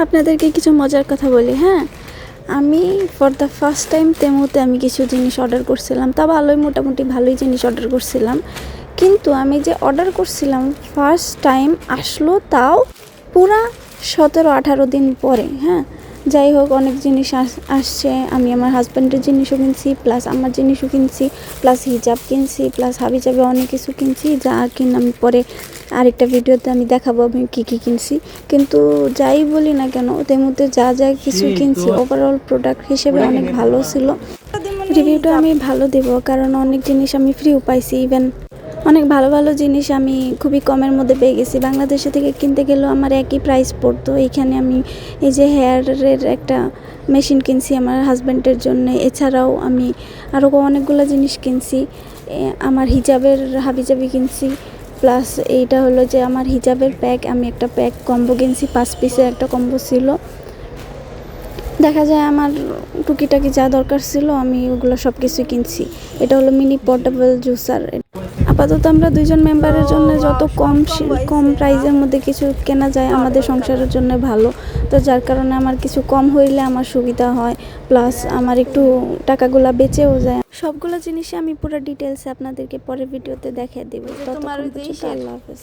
আপনাদেরকে কিছু মজার কথা বলি হ্যাঁ? আমি ফর দ্য ফার্স্ট টাইম তেমুতে আমি কিছু জিনিস অর্ডার করছিলাম, তা ভালোই, মোটামুটি ভালোই জিনিস অর্ডার করছিলাম। কিন্তু আমি যে অর্ডার করছিলাম ফার্স্ট টাইম আসলো তাও পুরা সতেরো আঠারো দিন পরে হ্যাঁ? যাই হোক অনেক জিনিস আস- আসছে। আমি আমার হাজব্যান্ডের জিনিসও কিনছি প্লাস আমার জিনিসও কিনছি প্লাস হিজাব কিনছি প্লাস হাবিজাবে অনেক কিছু কিনছি যা কিনা আমি পরে আরেকটা ভিডিওতে আমি দেখাবো আমি কী কী কিনছি। কিন্তু যাই বলি না কেন ওদের মধ্যে যা যা কিছু কিনছি ওভারঅল প্রোডাক্ট হিসেবে অনেক ভালো ছিল। রিভিউটা আমি ভালো দেব কারণ অনেক জিনিস আমি ফ্রিও পাইছি ইভেন অনেক ভালো ভালো জিনিস আমি খুবই কমের মধ্যে পেয়ে গেছি। বাংলাদেশে থেকে কিনতে গেলেও আমার একই প্রাইস পড়তো। এখানে আমি এই যে হেয়ারের একটা মেশিন কিনছি আমার হাজব্যান্ডের জন্য। এছাড়াও আমি আরও অনেকগুলো জিনিস কিনছি। আমার হিজাবের হাবিজাবি কিনছি। প্লাস এইটা হলো যে আমার হিজাবের প্যাক আমি একটা প্যাক কম্বো কিনছি। পাঁচ পিসের একটা কম্বো ছিল। দেখা যায় আমার টুকিটাকি যা দরকার ছিল আমি ওগুলো সব কিছুই কিনছি। এটা হলো মিনি পোর্টেবল জুসার আপাতত আমরা দুইজন মেম্বারের জন্য যত কম কম প্রাইজের মধ্যে কিছু কেনা যায় আমাদের সংসারের জন্য ভালো। তো যার কারণে আমার কিছু কম হইলে আমার সুবিধা হয়। প্লাস আমার একটু টাকাগুলা বেঁচেও যায়। সবগুলো জিনিসে আমি পুরো ডিটেলস আপনাদেরকে পরের ভিডিওতে দেখিয়ে দেবো। আল্লাহ হাফেজ।